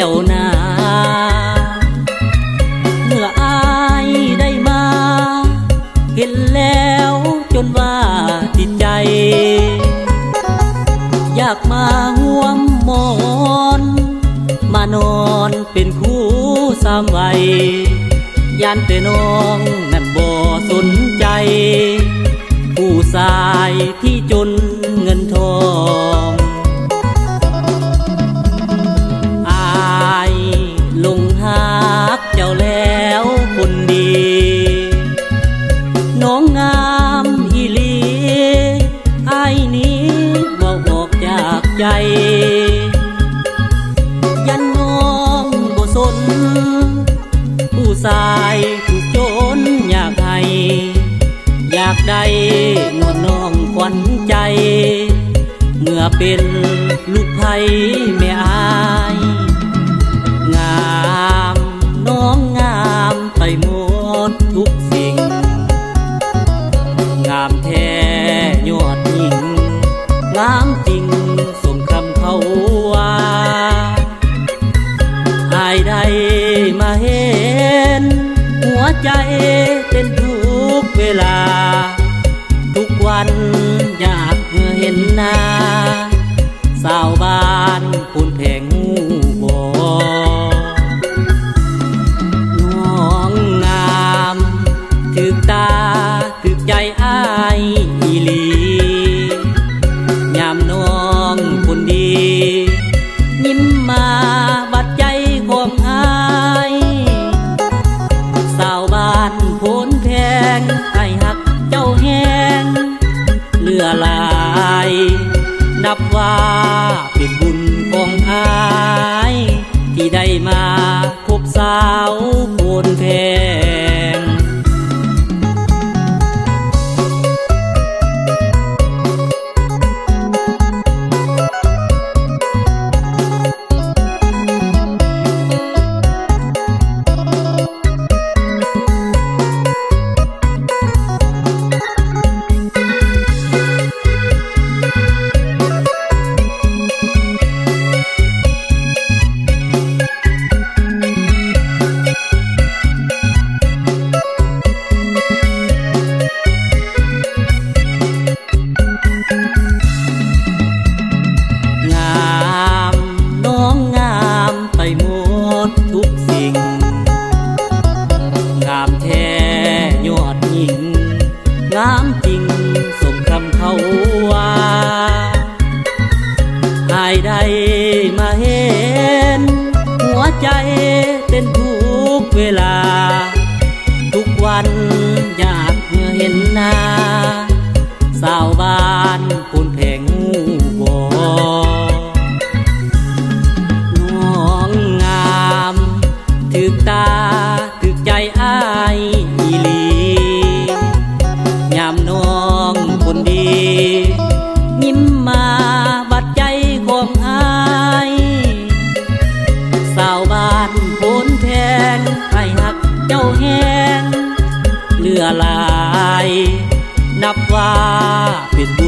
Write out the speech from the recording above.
แล้วนาเมื่ออายได้มา เห็นแล้วจนว่าติดใจ อยากมาห่วมมอน มานอนเป็นคู่สามวัยยานแต่น้องนั่นบ่สนใจ ผู้ชายที่จนเงินทอง ผู้ชายถูกโจรอยากให้อยากได้นวลน้องขวัญใจ เมื่อเป็นลูกไผ่แม่อาย งามน้องงามไปหมดทุกสิ่ง งามแท้ยอดหญิงงามจริงสมคำเขา เวลา ทุกวันอยากเห็นหน้า นั งามจริงสมคำเขาว่าอายได้มาเห็น หัวใจเต้นทุกเวลา ทุกวันอยากเห็นหน้า สาวบ้านคนแพงหูบอน้องงามถึกตาถึกใจอาย อหลาย นับว่าเป็นบุญ